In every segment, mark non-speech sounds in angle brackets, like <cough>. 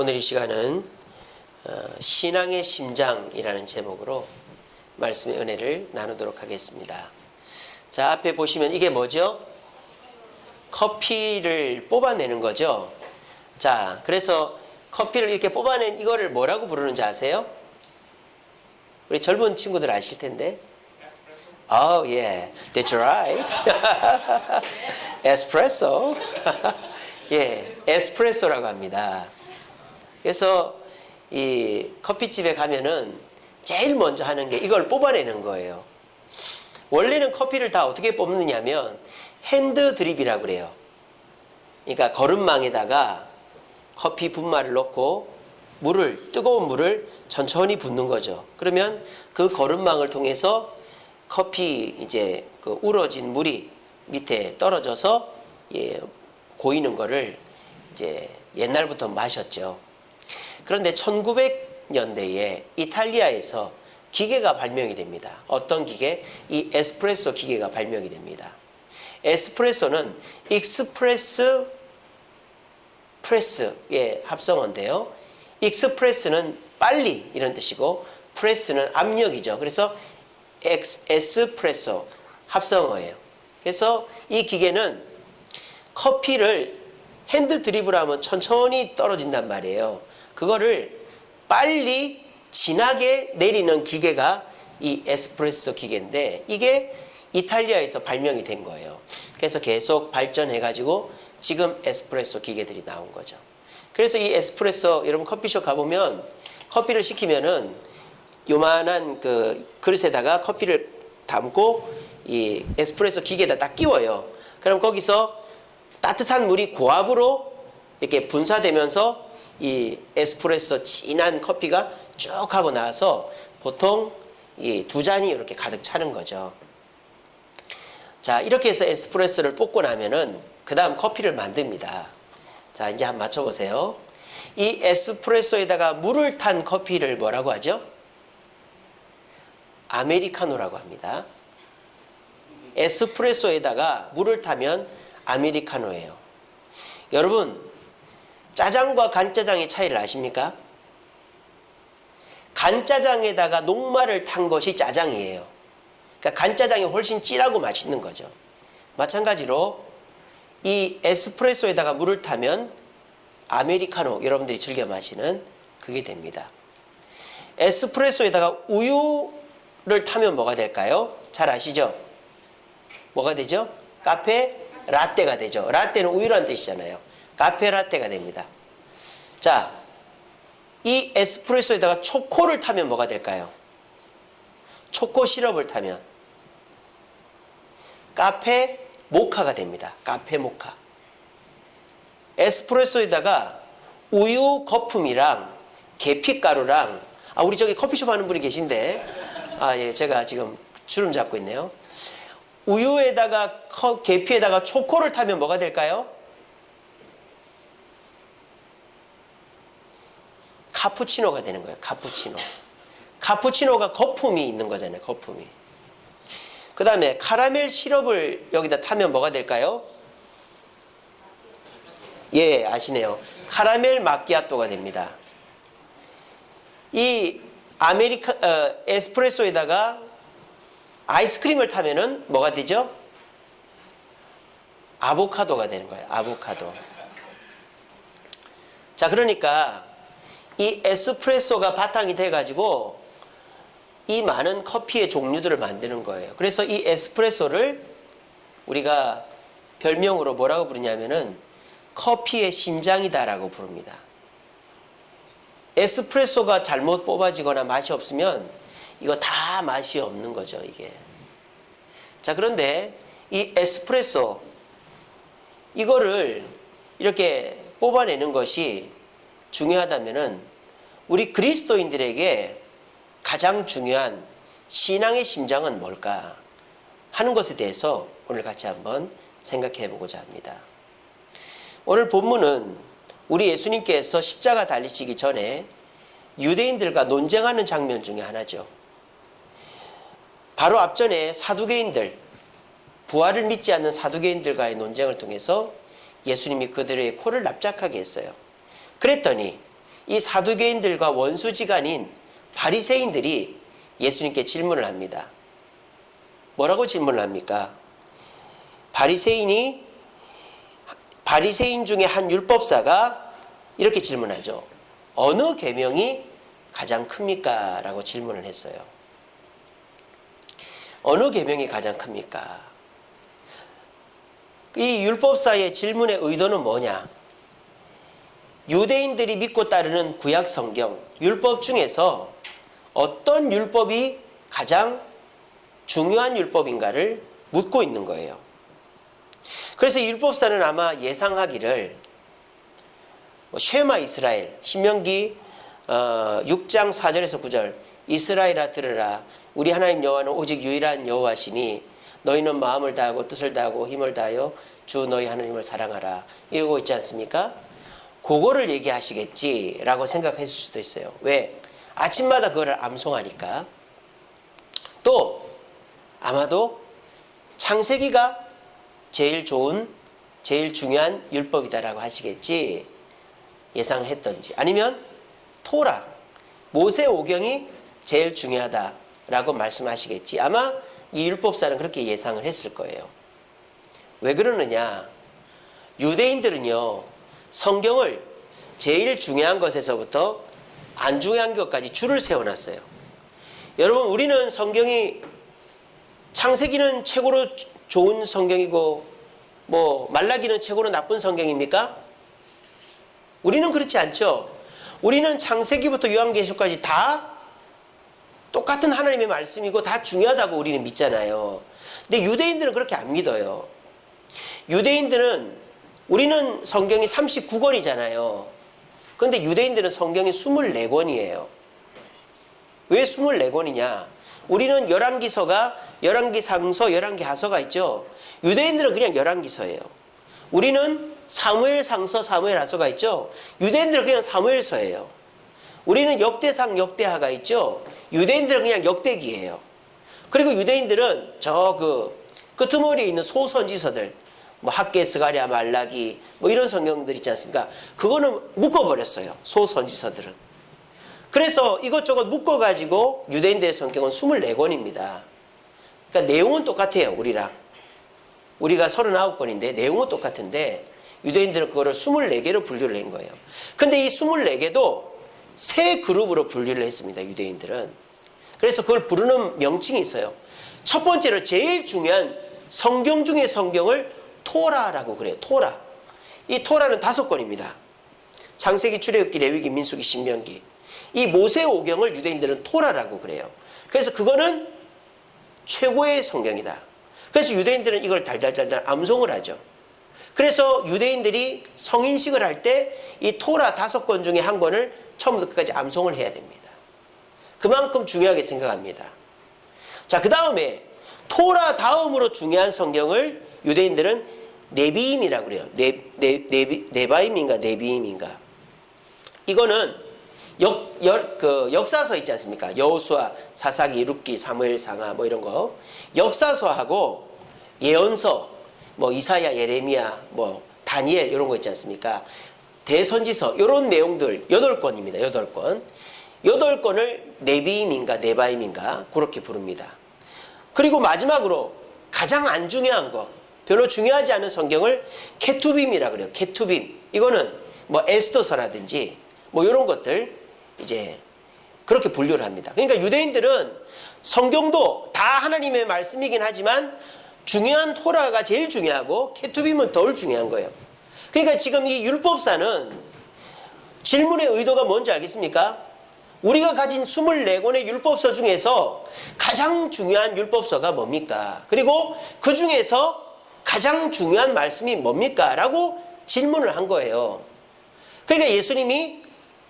오늘 이 시간은 어, 신앙의 심장이라는 제목으로 말씀의 은혜를 나누도록 하겠습니다. 자, 앞에 보시면 이게 뭐죠? 커피를 뽑아내는 거죠. 자, 그래서 커피를 이렇게 뽑아낸 이거를 뭐라고 부르는지 아세요? 우리 젊은 친구들 아실 텐데. Oh, yeah. That's right. <laughs> 에스프레소. <laughs> 예, 에스프레소라고 합니다. 그래서 이 커피집에 가면은 제일 먼저 하는 게 이걸 뽑아내는 거예요. 원래는 커피를 다 어떻게 뽑느냐면 핸드 드립이라고 그래요. 그러니까 거름망에다가 커피 분말을 넣고 물을 뜨거운 물을 천천히 붓는 거죠. 그러면 그 거름망을 통해서 커피 이제 그 우러진 물이 밑에 떨어져서 예, 고이는 거를 이제 옛날부터 마셨죠. 그런데 1900년대에 이탈리아에서 기계가 발명이 됩니다. 어떤 기계? 이 에스프레소 기계가 발명이 됩니다. 에스프레소는 익스프레스 프레스의 합성어인데요. 익스프레스는 빨리 이런 뜻이고 프레스는 압력이죠. 그래서 에스프레소 합성어예요. 그래서 이 기계는 커피를 핸드 드립을 하면 천천히 떨어진단 말이에요. 그거를 빨리 진하게 내리는 기계가 이 에스프레소 기계인데 이게 이탈리아에서 발명이 된 거예요. 그래서 계속 발전해가지고 지금 에스프레소 기계들이 나온 거죠. 그래서 이 에스프레소 여러분 커피숍 가보면 커피를 시키면은 요만한 그 그릇에다가 커피를 담고 이 에스프레소 기계에다 딱 끼워요. 그럼 거기서 따뜻한 물이 고압으로 이렇게 분사되면서 이 에스프레소 진한 커피가 쭉 하고 나서 보통 이 두 잔이 이렇게 가득 차는 거죠. 자, 이렇게 해서 에스프레소를 뽑고 나면은 그 다음 커피를 만듭니다. 자, 이제 한번 맞춰보세요. 이 에스프레소에다가 물을 탄 커피를 뭐라고 하죠? 아메리카노라고 합니다. 에스프레소에다가 물을 타면 아메리카노예요. 여러분, 짜장과 간짜장의 차이를 아십니까? 간짜장에다가 녹말을 탄 것이 짜장이에요. 그러니까 간짜장이 훨씬 진하고 맛있는 거죠. 마찬가지로 이 에스프레소에다가 물을 타면 아메리카노 여러분들이 즐겨 마시는 그게 됩니다. 에스프레소에다가 우유를 타면 뭐가 될까요? 잘 아시죠? 뭐가 되죠? 카페 라떼가 되죠. 라떼는 우유란 뜻이잖아요. 카페 라떼가 됩니다. 자, 이 에스프레소에다가 초코를 타면 뭐가 될까요? 초코 시럽을 타면 카페 모카가 됩니다. 카페 모카. 에스프레소에다가 우유 거품이랑 계피가루랑 아 우리 저기 커피숍 하는 분이 계신데 아 예 제가 지금 주름 잡고 있네요. 우유에다가 커, 계피에다가 초코를 타면 뭐가 될까요? 카푸치노가 되는 거예요. 카푸치노. 카푸치노가 거품이 있는 거잖아요. 거품이. 그 다음에 카라멜 시럽을 여기다 타면 뭐가 될까요? 예, 아시네요. 카라멜 마끼아또가 됩니다. 이 아메리카 어, 에스프레소에다가 아이스크림을 타면은 뭐가 되죠? 아보카도가 되는 거예요. 아보카도. 자, 그러니까 이 에스프레소가 바탕이 돼 가지고 이 많은 커피의 종류들을 만드는 거예요. 그래서 이 에스프레소를 우리가 별명으로 뭐라고 부르냐면은 커피의 심장이다라고 부릅니다. 에스프레소가 잘못 뽑아지거나 맛이 없으면 이거 다 맛이 없는 거죠, 이게. 자, 그런데 이 에스프레소 이거를 이렇게 뽑아내는 것이 중요하다면은 우리 그리스도인들에게 가장 중요한 신앙의 심장은 뭘까 하는 것에 대해서 오늘 같이 한번 생각해 보고자 합니다. 오늘 본문은 우리 예수님께서 십자가 달리시기 전에 유대인들과 논쟁하는 장면 중에 하나죠. 바로 앞전에 사두개인들, 부활을 믿지 않는 사두개인들과의 논쟁을 통해서 예수님이 그들의 코를 납작하게 했어요. 그랬더니 이 사두개인들과 원수지간인 바리새인들이 예수님께 질문을 합니다. 뭐라고 질문을 합니까? 바리새인이 바리새인 중에 한 율법사가 이렇게 질문하죠. 어느 계명이 가장 큽니까? 라고 질문을 했어요. 어느 계명이 가장 큽니까? 이 율법사의 질문의 의도는 뭐냐? 유대인들이 믿고 따르는 구약 성경, 율법 중에서 어떤 율법이 가장 중요한 율법인가를 묻고 있는 거예요. 그래서 이 율법사는 아마 예상하기를 뭐 쉐마 이스라엘, 신명기 어, 6장 4절에서 9절 이스라엘아 들으라 우리 하나님 여호와는 오직 유일한 여호와시니 너희는 마음을 다하고 뜻을 다하고 힘을 다하여 주 너희 하나님을 사랑하라 이러고 있지 않습니까? 그거를 얘기하시겠지라고 생각했을 수도 있어요. 왜? 아침마다 그거를 암송하니까. 또 아마도 창세기가 제일 좋은 제일 중요한 율법이다라고 하시겠지 예상했던지 아니면 토라 모세 오경이 제일 중요하다라고 말씀하시겠지 아마 이 율법사는 그렇게 예상을 했을 거예요. 왜 그러느냐? 유대인들은요 성경을 제일 중요한 것에서부터 안 중요한 것까지 줄을 세워놨어요. 여러분 우리는 성경이 창세기는 최고로 좋은 성경이고 뭐 말라기는 최고로 나쁜 성경입니까? 우리는 그렇지 않죠. 우리는 창세기부터 요한계시까지 다 똑같은 하나님의 말씀이고 다 중요하다고 우리는 믿잖아요. 근데 유대인들은 그렇게 안 믿어요. 유대인들은 우리는 성경이 39권이잖아요. 그런데 유대인들은 성경이 24권이에요. 왜 24권이냐? 우리는 11기서가 11기 상서, 11기 하서가 있죠. 유대인들은 그냥 11기서예요. 우리는 사무엘 상서, 사무엘 하서가 있죠. 유대인들은 그냥 사무엘서예요. 우리는 역대상, 역대하가 있죠. 유대인들은 그냥 역대기예요. 그리고 유대인들은 저 그 끄트머리에 있는 소선지서들 뭐 학계 스가랴 말라기 뭐 이런 성경들 있지 않습니까? 그거는 묶어버렸어요. 소선지서들은. 그래서 이것저것 묶어가지고 유대인들의 성경은 24권입니다. 그러니까 내용은 똑같아요. 우리랑. 우리가 39권인데 내용은 똑같은데 유대인들은 그거를 24개로 분류를 한 거예요. 근데 이 24개도 세 그룹으로 분류를 했습니다. 유대인들은. 그래서 그걸 부르는 명칭이 있어요. 첫 번째로 제일 중요한 성경 중의 성경을 토라라고 그래요. 토라. 이 토라는 다섯 권입니다. 창세기, 출애굽기, 레위기, 민수기, 신명기. 이 모세 오경을 유대인들은 토라라고 그래요. 그래서 그거는 최고의 성경이다. 그래서 유대인들은 이걸 달달달달 암송을 하죠. 그래서 유대인들이 성인식을 할 때 이 토라 다섯 권 중에 한 권을 처음부터 끝까지 암송을 해야 됩니다. 그만큼 중요하게 생각합니다. 자, 그 다음에 토라 다음으로 중요한 성경을 유대인들은 네비임이라고 그래요. 네, 네, 네비, 네바임인가 네비임인가. 이거는 역, 역, 그 역사서 있지 않습니까? 여호수아, 사사기, 룻기, 사무엘, 상하 뭐 이런 거. 역사서하고 예언서, 뭐 이사야, 예레미야, 뭐 다니엘 이런 거 있지 않습니까? 대선지서 이런 내용들 여덟 권입니다. 여덟 권. 여덟 권을 네비임인가 네바임인가 그렇게 부릅니다. 그리고 마지막으로 가장 안 중요한 거 별로 중요하지 않은 성경을 케투빔이라 그래요. 케투빔. 이거는 뭐 에스더서라든지 뭐 이런 것들 이제 그렇게 분류를 합니다. 그러니까 유대인들은 성경도 다 하나님의 말씀이긴 하지만 중요한 토라가 제일 중요하고 케투빔은 덜 중요한 거예요. 그러니까 지금 이 율법사는 질문의 의도가 뭔지 알겠습니까? 우리가 가진 24권의 율법서 중에서 가장 중요한 율법서가 뭡니까? 그리고 그 중에서 가장 중요한 말씀이 뭡니까? 라고 질문을 한 거예요. 그러니까 예수님이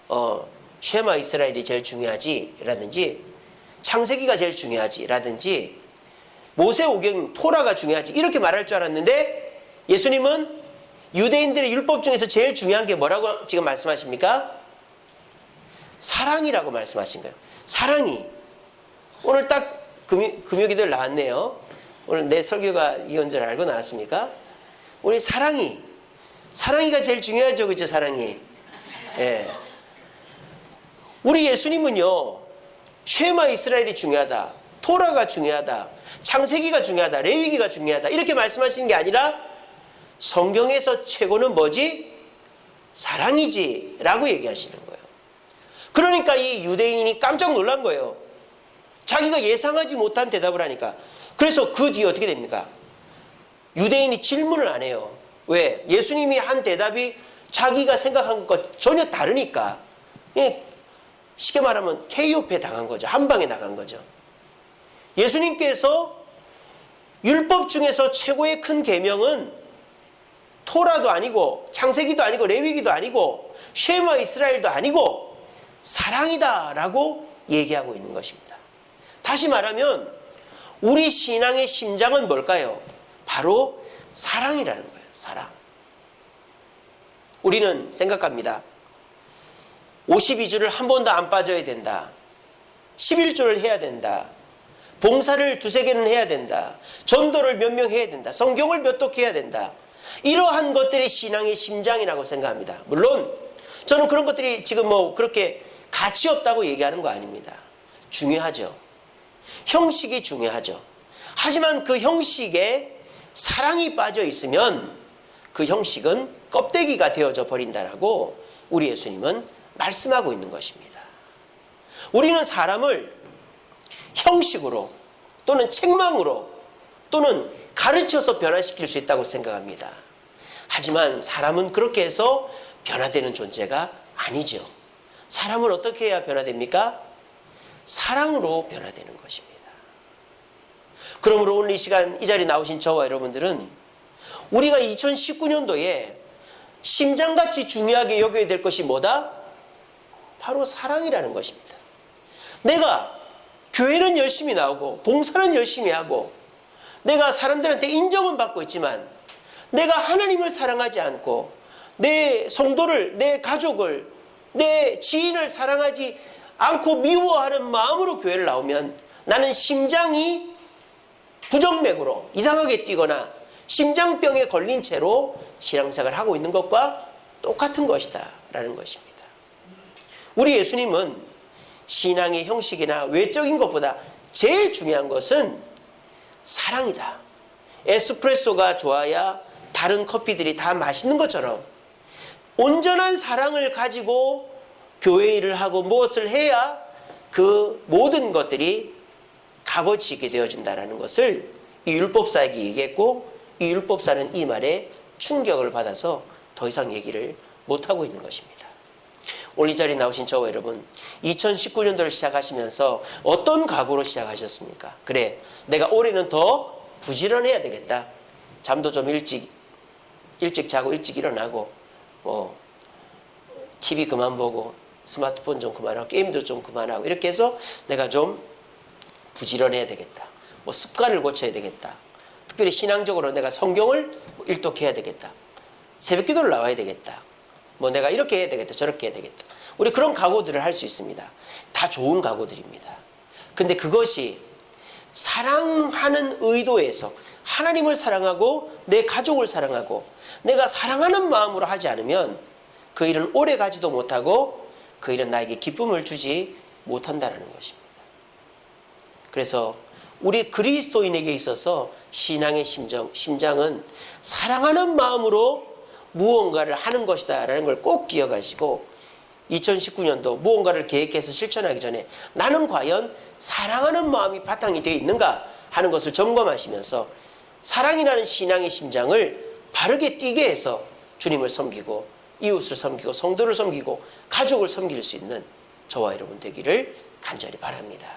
어, 쉐마 이스라엘이 제일 중요하지 라든지 창세기가 제일 중요하지 라든지 모세 오경 토라가 중요하지 이렇게 말할 줄 알았는데 예수님은 유대인들의 율법 중에서 제일 중요한 게 뭐라고 지금 말씀하십니까? 사랑이라고 말씀하신 거예요. 사랑이. 오늘 딱 금요, 금요기들 나왔네요. 오늘 내 설교가 이건 줄 알고 나왔습니까? 우리 사랑이. 사랑이가 제일 중요하죠. 그죠? 사랑이. 예. 우리 예수님은요, 쉐마 이스라엘이 중요하다. 토라가 중요하다. 창세기가 중요하다. 레위기가 중요하다. 이렇게 말씀하시는 게 아니라 성경에서 최고는 뭐지? 사랑이지. 라고 얘기하시는 거예요. 그러니까 이 유대인이 깜짝 놀란 거예요. 자기가 예상하지 못한 대답을 하니까. 그래서 그 뒤에 어떻게 됩니까? 유대인이 질문을 안 해요. 왜? 예수님이 한 대답이 자기가 생각한 것 전혀 다르니까. 예, 쉽게 말하면 KO패 당한 거죠. 한 방에 나간 거죠. 예수님께서 율법 중에서 최고의 큰 계명은 토라도 아니고 창세기도 아니고 레위기도 아니고 쉐마 이스라엘도 아니고 사랑이다라고 얘기하고 있는 것입니다. 다시 말하면 우리 신앙의 심장은 뭘까요? 바로 사랑이라는 거예요. 사랑. 우리는 생각합니다. 52주를 한 번도 안 빠져야 된다. 11조를 해야 된다. 봉사를 두세 개는 해야 된다. 전도를 몇 명 해야 된다. 성경을 몇 독 해야 된다. 이러한 것들이 신앙의 심장이라고 생각합니다. 물론 저는 그런 것들이 지금 뭐 그렇게 가치 없다고 얘기하는 거 아닙니다. 중요하죠. 형식이 중요하죠. 하지만 그 형식에 사랑이 빠져 있으면 그 형식은 껍데기가 되어져 버린다라고 우리 예수님은 말씀하고 있는 것입니다. 우리는 사람을 형식으로 또는 책망으로 또는 가르쳐서 변화시킬 수 있다고 생각합니다. 하지만 사람은 그렇게 해서 변화되는 존재가 아니죠. 사람을 어떻게 해야 변화됩니까? 사랑으로 변화되는 것입니다. 그러므로 오늘 이 시간 이 자리에 나오신 저와 여러분들은 우리가 2019년도에 심장같이 중요하게 여겨야 될 것이 뭐다? 바로 사랑이라는 것입니다. 내가 교회는 열심히 나오고 봉사는 열심히 하고 내가 사람들한테 인정은 받고 있지만 내가 하나님을 사랑하지 않고 내 성도를 내 가족을 내 지인을 사랑하지 않고 미워하는 마음으로 교회를 나오면 나는 심장이 부정맥으로 이상하게 뛰거나 심장병에 걸린 채로 신앙생활을 하고 있는 것과 똑같은 것이다 라는 것입니다. 우리 예수님은 신앙의 형식이나 외적인 것보다 제일 중요한 것은 사랑이다. 에스프레소가 좋아야 다른 커피들이 다 맛있는 것처럼 온전한 사랑을 가지고 교회 일을 하고 무엇을 해야 그 모든 것들이 값어치 있게 되어진다는 것을 이 율법사에게 얘기했고 이 율법사는 이 말에 충격을 받아서 더 이상 얘기를 못하고 있는 것입니다. 오늘 이 자리에 나오신 저와 여러분 2019년도를 시작하시면서 어떤 각오로 시작하셨습니까? 그래 내가 올해는 더 부지런해야 되겠다. 잠도 좀 일찍 일찍 자고 일찍 일어나고 뭐 TV 그만 보고 스마트폰 좀 그만하고 게임도 좀 그만하고 이렇게 해서 내가 좀 부지런해야 되겠다. 뭐 습관을 고쳐야 되겠다. 특별히 신앙적으로 내가 성경을 일독해야 되겠다. 새벽 기도를 나와야 되겠다. 뭐 내가 이렇게 해야 되겠다. 저렇게 해야 되겠다. 우리 그런 각오들을 할 수 있습니다. 다 좋은 각오들입니다. 근데 그것이 사랑하는 의도에서 하나님을 사랑하고 내 가족을 사랑하고 내가 사랑하는 마음으로 하지 않으면 그 일은 오래 가지도 못하고 그 일은 나에게 기쁨을 주지 못한다는 것입니다. 그래서 우리 그리스도인에게 있어서 신앙의 심정, 심장은 사랑하는 마음으로 무언가를 하는 것이다 라는 걸 꼭 기억하시고 2019년도 무언가를 계획해서 실천하기 전에 나는 과연 사랑하는 마음이 바탕이 되어 있는가 하는 것을 점검하시면서 사랑이라는 신앙의 심장을 바르게 뛰게 해서 주님을 섬기고 이웃을 섬기고 성도를 섬기고 가족을 섬길 수 있는 저와 여러분 되기를 간절히 바랍니다.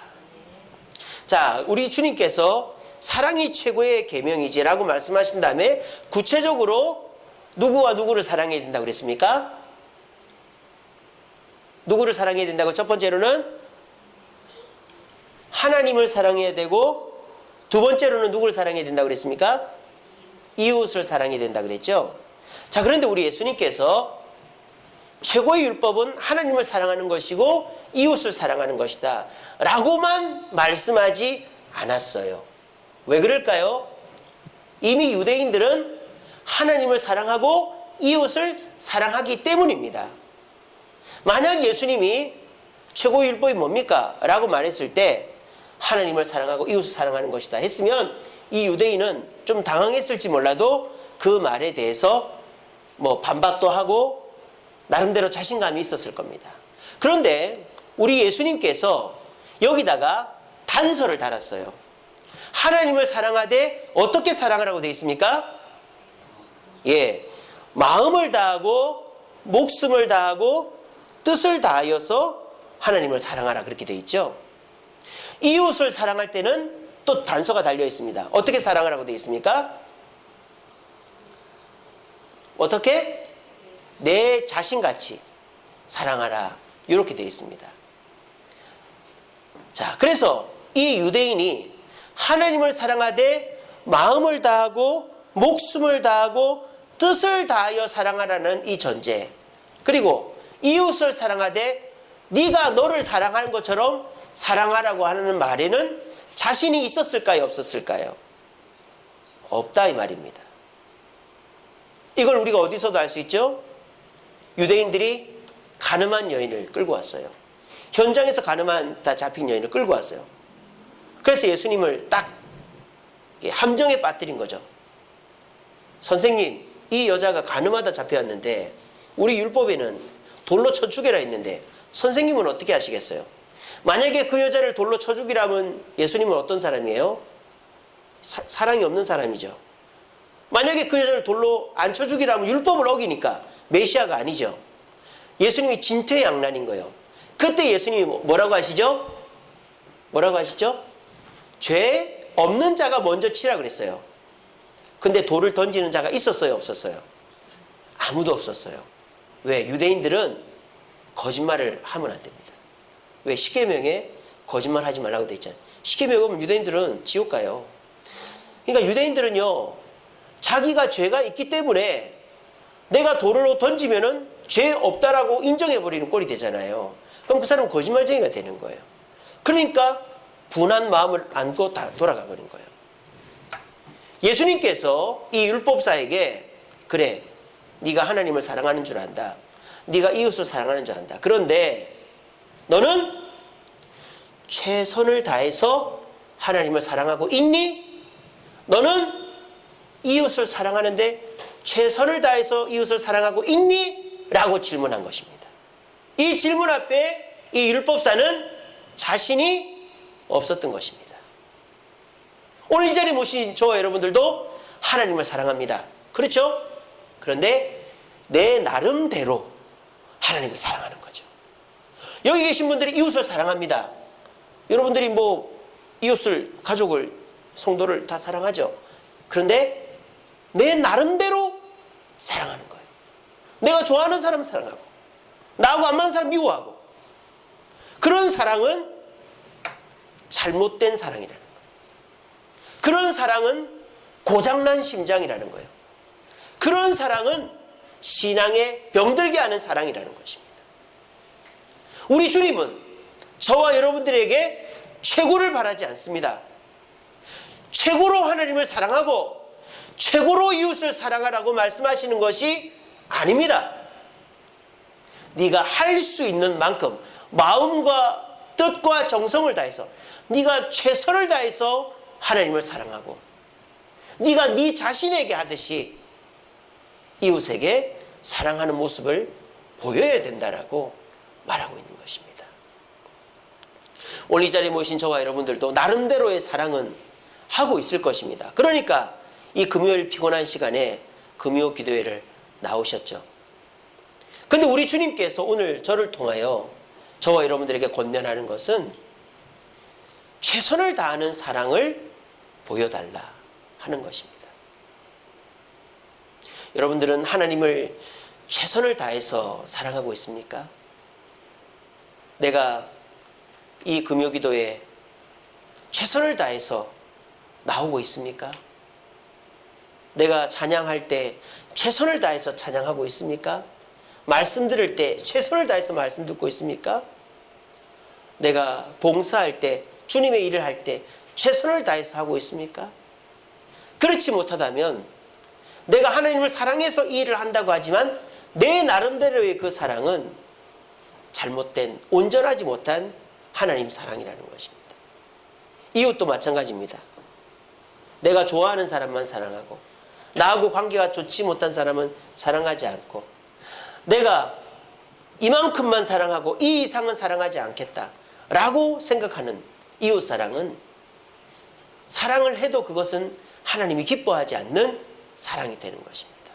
자, 우리 주님께서 사랑이 최고의 계명이지라고 말씀하신 다음에 구체적으로 누구와 누구를 사랑해야 된다고 그랬습니까? 누구를 사랑해야 된다고 첫 번째로는 하나님을 사랑해야 되고 두 번째로는 누구를 사랑해야 된다고 그랬습니까? 이웃을 사랑해야 된다 그랬죠. 자, 그런데 우리 예수님께서 최고의 율법은 하나님을 사랑하는 것이고 이웃을 사랑하는 것이다. 라고만 말씀하지 않았어요. 왜 그럴까요? 이미 유대인들은 하나님을 사랑하고 이웃을 사랑하기 때문입니다. 만약 예수님이 최고의 율법이 뭡니까? 라고 말했을 때 하나님을 사랑하고 이웃을 사랑하는 것이다 했으면 이 유대인은 좀 당황했을지 몰라도 그 말에 대해서 뭐 반박도 하고 나름대로 자신감이 있었을 겁니다. 그런데 우리 예수님께서 여기다가 단서를 달았어요. 하나님을 사랑하되 어떻게 사랑하라고 되어 있습니까? 예. 마음을 다하고 목숨을 다하고 뜻을 다하여서 하나님을 사랑하라 그렇게 되어 있죠. 이웃을 사랑할 때는 또 단서가 달려 있습니다. 어떻게 사랑하라고 되어 있습니까? 어떻게? 내 자신같이 사랑하라. 이렇게 되어 있습니다. 자, 그래서 이 유대인이 하나님을 사랑하되 마음을 다하고 목숨을 다하고 뜻을 다하여 사랑하라는 이 전제. 그리고 이웃을 사랑하되 네가 너를 사랑하는 것처럼 사랑하라고 하는 말에는 자신이 있었을까요, 없었을까요? 없다 이 말입니다. 이걸 우리가 어디서도 알 수 있죠? 유대인들이 가늠한 여인을 끌고 왔어요. 현장에서 가늠한 다 잡힌 여인을 끌고 왔어요. 그래서 예수님을 딱 함정에 빠뜨린 거죠. 선생님, 이 여자가 가늠하다 잡혀왔는데 우리 율법에는 돌로 쳐 죽여라 했는데 선생님은 어떻게 하시겠어요? 만약에 그 여자를 돌로 쳐 죽이라면 예수님은 어떤 사람이에요? 사, 사랑이 없는 사람이죠. 만약에 그 여자를 돌로 안 쳐 죽이라 면 율법을 어기니까 메시아가 아니죠. 예수님이 진퇴양난인 거예요. 그때 예수님이 뭐라고 하시죠? 뭐라고 하시죠? 죄 없는 자가 먼저 치라 그랬어요. 근데 돌을 던지는 자가 있었어요, 없었어요? 아무도 없었어요. 왜? 유대인들은 거짓말을 하면 안 됩니다. 왜? 십계명에 거짓말 하지 말라고 돼 있잖아요. 십계명 보면 유대인들은 지옥 가요. 그러니까 유대인들은요, 자기가 죄가 있기 때문에 내가 돌을 던지면은 죄 없다라고 인정해버리는 꼴이 되잖아요. 그럼 그 사람은 거짓말쟁이가 되는 거예요. 그러니까 분한 마음을 안고 다 돌아가 버린 거예요. 예수님께서 이 율법사에게 그래 네가 하나님을 사랑하는 줄 안다. 네가 이웃을 사랑하는 줄 안다. 그런데 너는 최선을 다해서 하나님을 사랑하고 있니? 너는 이웃을 사랑하는데 최선을 다해서 이웃을 사랑하고 있니? 라고 질문한 것입니다. 이 질문 앞에 이 율법사는 자신이 없었던 것입니다. 오늘 이 자리에 모신 저와 여러분들도 하나님을 사랑합니다. 그렇죠? 그런데 내 나름대로 하나님을 사랑하는 거죠. 여기 계신 분들이 이웃을 사랑합니다. 여러분들이 뭐 이웃을, 가족을, 성도를 다 사랑하죠. 그런데 내 나름대로 사랑하는 거예요. 내가 좋아하는 사람 사랑하고, 나하고 안 맞는 사람 미워하고, 그런 사랑은 잘못된 사랑이라는 거예요. 그런 사랑은 고장난 심장이라는 거예요. 그런 사랑은 신앙에 병들게 하는 사랑이라는 것입니다. 우리 주님은 저와 여러분들에게 최고를 바라지 않습니다. 최고로 하나님을 사랑하고 최고로 이웃을 사랑하라고 말씀하시는 것이 아닙니다. 네가 할 수 있는 만큼 마음과 뜻과 정성을 다해서 네가 최선을 다해서 하나님을 사랑하고 네가 네 자신에게 하듯이 이웃에게 사랑하는 모습을 보여야 된다라고 말하고 있는 것입니다. 오늘 이 자리에 모신 저와 여러분들도 나름대로의 사랑은 하고 있을 것입니다. 그러니까 이 금요일 피곤한 시간에 금요 기도회를 나오셨죠. 근데 우리 주님께서 오늘 저를 통하여 저와 여러분들에게 권면하는 것은 최선을 다하는 사랑을 보여달라 하는 것입니다. 여러분들은 하나님을 최선을 다해서 사랑하고 있습니까? 내가 이 금요 기도에 최선을 다해서 나오고 있습니까? 내가 찬양할 때 최선을 다해서 찬양하고 있습니까? 말씀 들을 때 최선을 다해서 말씀 듣고 있습니까? 내가 봉사할 때 주님의 일을 할 때 최선을 다해서 하고 있습니까? 그렇지 못하다면 내가 하나님을 사랑해서 이 일을 한다고 하지만 내 나름대로의 그 사랑은 잘못된 온전하지 못한 하나님 사랑이라는 것입니다. 이웃도 마찬가지입니다. 내가 좋아하는 사람만 사랑하고 나하고 관계가 좋지 못한 사람은 사랑하지 않고 내가 이만큼만 사랑하고 이 이상은 사랑하지 않겠다 라고 생각하는 이웃 사랑은 사랑을 해도 그것은 하나님이 기뻐하지 않는 사랑이 되는 것입니다.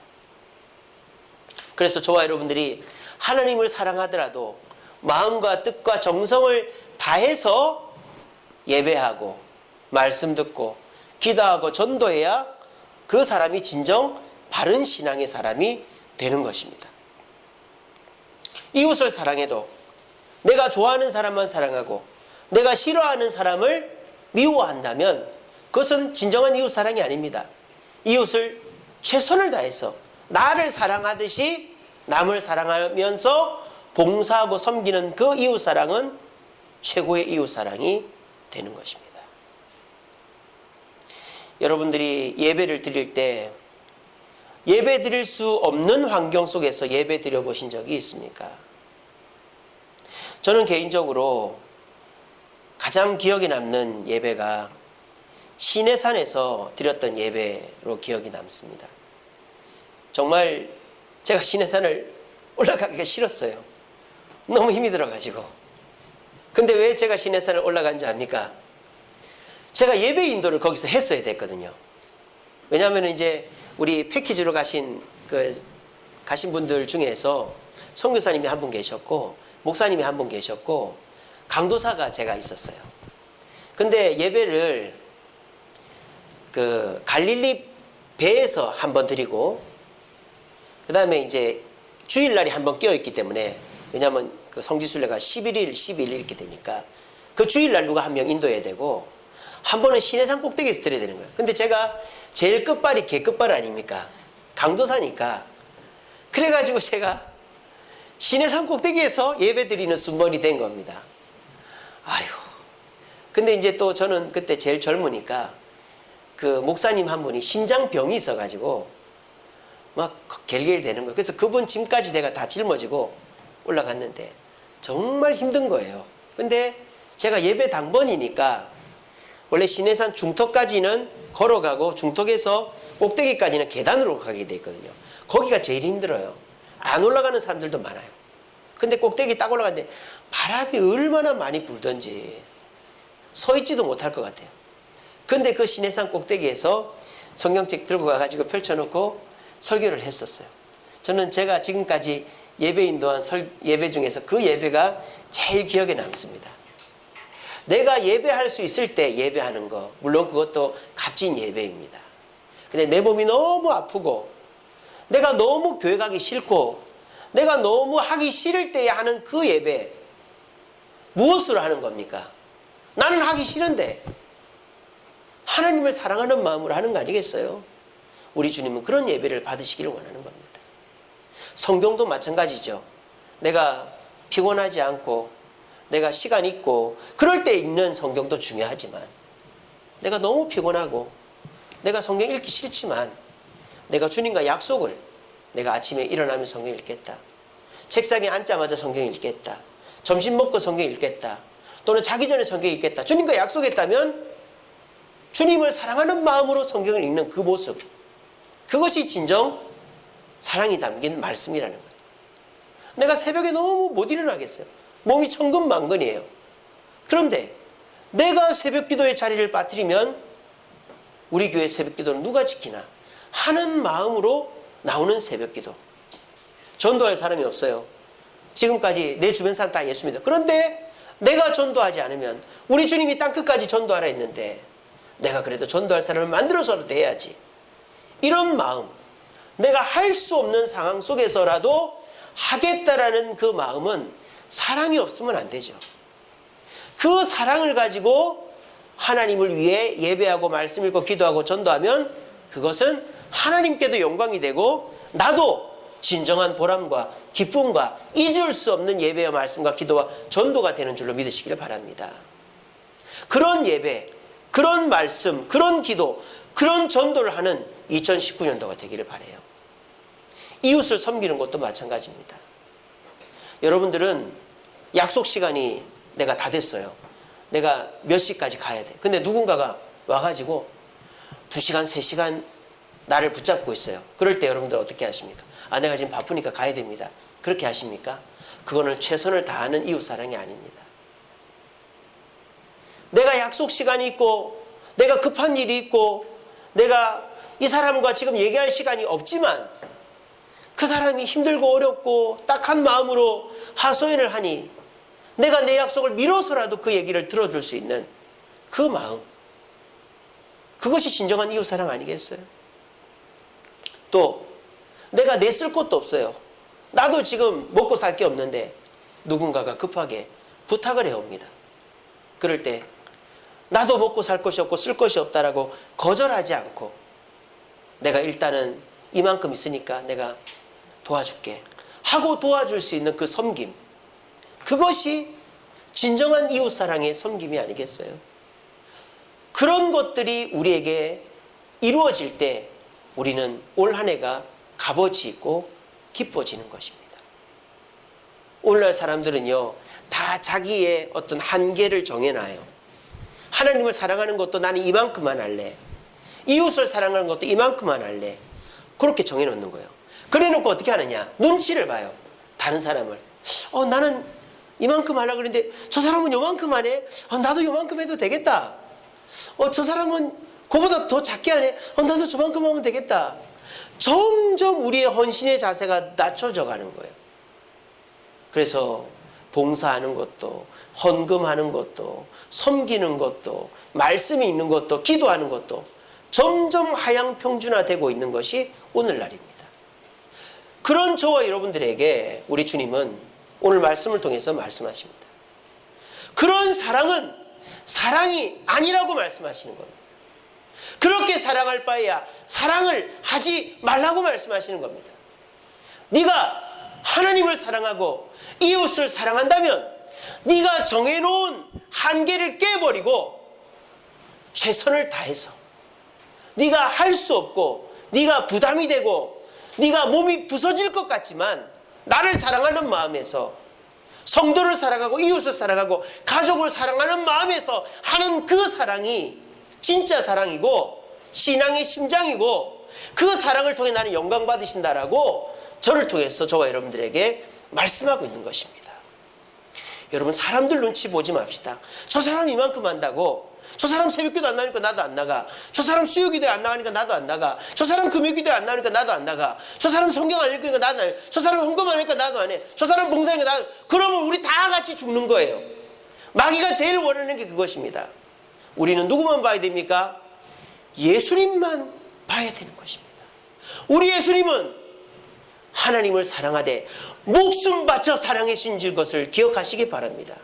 그래서 저와 여러분들이 하나님을 사랑하더라도 마음과 뜻과 정성을 다해서 예배하고 말씀 듣고 기도하고 전도해야 그 사람이 진정 바른 신앙의 사람이 되는 것입니다. 이웃을 사랑해도 내가 좋아하는 사람만 사랑하고 내가 싫어하는 사람을 미워한다면 그것은 진정한 이웃 사랑이 아닙니다. 이웃을 최선을 다해서 나를 사랑하듯이 남을 사랑하면서 봉사하고 섬기는 그 이웃 사랑은 최고의 이웃 사랑이 되는 것입니다. 여러분들이 예배를 드릴 때 예배 드릴 수 없는 환경 속에서 예배 드려 보신 적이 있습니까? 저는 개인적으로 가장 기억에 남는 예배가 시내산에서 드렸던 예배로 기억이 남습니다. 정말 제가 시내산을 올라가기가 싫었어요. 너무 힘이 들어가지고. 근데 왜 제가 시내산을 올라간지 압니까? 제가 예배 인도를 거기서 했어야 됐거든요. 왜냐하면 이제 우리 패키지로 가신 그 가신 분들 중에서 선교사님이 한 분 계셨고 목사님이 한 분 계셨고 강도사가 제가 있었어요. 근데 예배를 그 갈릴리 배에서 한 번 드리고 그 다음에 이제 주일날이 한 번 끼어 있기 때문에 왜냐하면 그 성지순례가 11일, 12일 이렇게 되니까 그 주일날 누가 한 명 인도해야 되고 한 번은 시내산 꼭대기에서 드려야 되는 거예요. 근데 제가 제일 끝발이 개 끝발 아닙니까? 강도사니까. 그래가지고 제가 시내산 꼭대기에서 예배 드리는 순번이 된 겁니다. 아휴. 근데 이제 또 저는 그때 제일 젊으니까 그 목사님 한 분이 심장병이 있어가지고 막 겔겔 되는 거예요. 그래서 그분 짐까지 제가 다 짊어지고 올라갔는데 정말 힘든 거예요. 근데 제가 예배 당번이니까 원래 시내산 중턱까지는 걸어가고 중턱에서 꼭대기까지는 계단으로 가게 돼 있거든요. 거기가 제일 힘들어요. 안 올라가는 사람들도 많아요. 근데 꼭대기 딱 올라갔는데 바람이 얼마나 많이 불던지 서 있지도 못할 것 같아요. 근데 그 시내산 꼭대기에서 성경책 들고 가가지고 펼쳐놓고 설교를 했었어요. 저는 제가 지금까지 예배 인도한 설, 예배 중에서 그 예배가 제일 기억에 남습니다. 내가 예배할 수 있을 때 예배하는 거, 물론 그것도 값진 예배입니다. 근데 내 몸이 너무 아프고, 내가 너무 교회 가기 싫고, 내가 너무 하기 싫을 때 하는 그 예배, 무엇으로 하는 겁니까? 나는 하기 싫은데, 하나님을 사랑하는 마음으로 하는 거 아니겠어요? 우리 주님은 그런 예배를 받으시기를 원하는 겁니다. 성경도 마찬가지죠. 내가 피곤하지 않고 내가 시간 있고 그럴 때 읽는 성경도 중요하지만 내가 너무 피곤하고 내가 성경 읽기 싫지만 내가 주님과 약속을 내가 아침에 일어나면 성경 읽겠다. 책상에 앉자마자 성경 읽겠다. 점심 먹고 성경 읽겠다. 또는 자기 전에 성경 읽겠다. 주님과 약속했다면 주님을 사랑하는 마음으로 성경을 읽는 그 모습. 그것이 진정 사랑이 담긴 말씀이라는 거예요. 내가 새벽에 너무 못 일어나겠어요. 몸이 천근만근이에요. 그런데 내가 새벽 기도의 자리를 빠뜨리면 우리 교회 새벽 기도는 누가 지키나 하는 마음으로 나오는 새벽 기도. 전도할 사람이 없어요. 지금까지 내 주변 사람 다 예수 믿어. 그런데 내가 전도하지 않으면 우리 주님이 땅 끝까지 전도하라 했는데 내가 그래도 전도할 사람을 만들어서라도 해야지. 이런 마음, 내가 할 수 없는 상황 속에서라도 하겠다라는 그 마음은 사랑이 없으면 안 되죠. 그 사랑을 가지고 하나님을 위해 예배하고 말씀 읽고 기도하고 전도하면 그것은 하나님께도 영광이 되고 나도 진정한 보람과 기쁨과 잊을 수 없는 예배와 말씀과 기도와 전도가 되는 줄로 믿으시기를 바랍니다. 그런 예배, 그런 말씀, 그런 기도, 그런 전도를 하는 2019년도가 되기를 바래요. 이웃을 섬기는 것도 마찬가지입니다. 여러분들은 약속 시간이 내가 다 됐어요. 내가 몇 시까지 가야 돼. 근데 누군가가 와가지고 두 시간, 세 시간 나를 붙잡고 있어요. 그럴 때 여러분들 어떻게 하십니까? 아, 내가 지금 바쁘니까 가야 됩니다. 그렇게 하십니까? 그거는 최선을 다하는 이웃 사랑이 아닙니다. 내가 약속 시간이 있고, 내가 급한 일이 있고, 내가 이 사람과 지금 얘기할 시간이 없지만, 그 사람이 힘들고 어렵고 딱한 마음으로 하소연을 하니, 내가 내 약속을 미뤄서라도 그 얘기를 들어줄 수 있는 그 마음. 그것이 진정한 이웃 사랑 아니겠어요? 또 내가 냈을 것도 없어요. 나도 지금 먹고 살 게 없는데 누군가가 급하게 부탁을 해옵니다. 그럴 때 나도 먹고 살 것이 없고 쓸 것이 없다라고 거절하지 않고 내가 일단은 이만큼 있으니까 내가 도와줄게 하고 도와줄 수 있는 그 섬김 그것이 진정한 이웃 사랑의 섬김이 아니겠어요? 그런 것들이 우리에게 이루어질 때 우리는 올 한 해가 값어치 있고 기뻐지는 것입니다. 오늘날 사람들은요, 다 자기의 어떤 한계를 정해놔요. 하나님을 사랑하는 것도 나는 이만큼만 할래. 이웃을 사랑하는 것도 이만큼만 할래. 그렇게 정해놓는 거예요. 그래 놓고 어떻게 하느냐? 눈치를 봐요. 다른 사람을. 어, 나는 이만큼 하려고 그랬는데 저 사람은 요만큼 하네? 어, 나도 요만큼 해도 되겠다. 어, 저 사람은 그보다 더 작게 하네? 어, 나도 저만큼 하면 되겠다. 점점 우리의 헌신의 자세가 낮춰져 가는 거예요. 그래서 봉사하는 것도, 헌금하는 것도, 섬기는 것도, 말씀이 있는 것도, 기도하는 것도 점점 하향 평준화되고 있는 것이 오늘날입니다. 그런 저와 여러분들에게 우리 주님은 오늘 말씀을 통해서 말씀하십니다. 그런 사랑은 사랑이 아니라고 말씀하시는 겁니다. 그렇게 사랑할 바에야 사랑을 하지 말라고 말씀하시는 겁니다. 네가 하나님을 사랑하고 이웃을 사랑한다면 네가 정해놓은 한계를 깨버리고 최선을 다해서 네가 할 수 없고 네가 부담이 되고 네가 몸이 부서질 것 같지만 나를 사랑하는 마음에서 성도를 사랑하고 이웃을 사랑하고 가족을 사랑하는 마음에서 하는 그 사랑이 진짜 사랑이고 신앙의 심장이고 그 사랑을 통해 나는 영광 받으신다라고 저를 통해서 저와 여러분들에게 말씀하고 있는 것입니다. 여러분 사람들 눈치 보지 맙시다. 저 사람 이만큼 한다고 저 사람 새벽기도 안 나니까 나도 안 나가. 저 사람 수요기도에 안 나가니까 나도 안 나가. 저 사람 금요기도에 안 나가니까 나도 안 나가. 저 사람 성경 안 읽으니까 나도 안 해. 저 사람 헌금 안 하니까 나도 안 해. 저 사람 봉사하니까 나도 그러면 우리 다 같이 죽는 거예요. 마귀가 제일 원하는 게 그것입니다. 우리는 누구만 봐야 됩니까? 예수님만 봐야 되는 것입니다. 우리 예수님은 하나님을 사랑하되 목숨 바쳐 사랑해 주신 것을 기억하시기 바랍니다.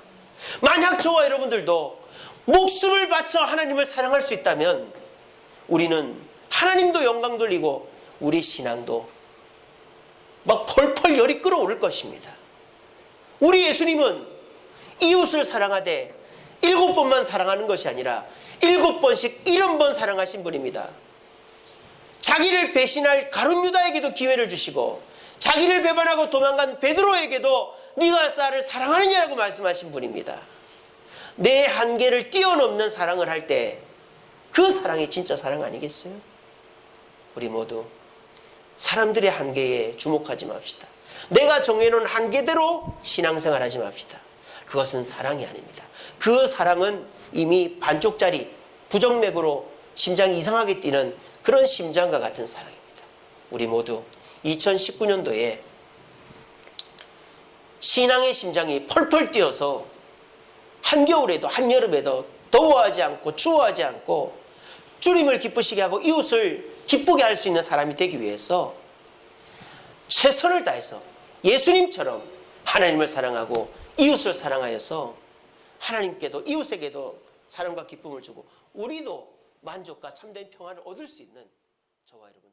만약 저와 여러분들도 목숨을 바쳐 하나님을 사랑할 수 있다면 우리는 하나님도 영광 돌리고 우리 신앙도 막 펄펄 열이 끓어오를 것입니다. 우리 예수님은 이웃을 사랑하되 일곱 번만 사랑하는 것이 아니라 일곱 번씩 일흔 번 사랑하신 분입니다. 자기를 배신할 가룟 유다에게도 기회를 주시고 자기를 배반하고 도망간 베드로에게도 네가 나를 사랑하느냐라고 말씀하신 분입니다. 내 한계를 뛰어넘는 사랑을 할 때 그 사랑이 진짜 사랑 아니겠어요? 우리 모두 사람들의 한계에 주목하지 맙시다. 내가 정해놓은 한계대로 신앙생활 하지 맙시다. 그것은 사랑이 아닙니다. 그 사랑은 이미 반쪽짜리 부정맥으로 심장이 이상하게 뛰는 그런 심장과 같은 사랑입니다. 우리 모두 2019년도에 신앙의 심장이 펄펄 뛰어서 한겨울에도 한여름에도 더워하지 않고 추워하지 않고 주님을 기쁘시게 하고 이웃을 기쁘게 할 수 있는 사람이 되기 위해서 최선을 다해서 예수님처럼 하나님을 사랑하고 이웃을 사랑하여서 하나님께도 이웃에게도 사랑과 기쁨을 주고 우리도 만족과 참된 평안을 얻을 수 있는 저와 여러분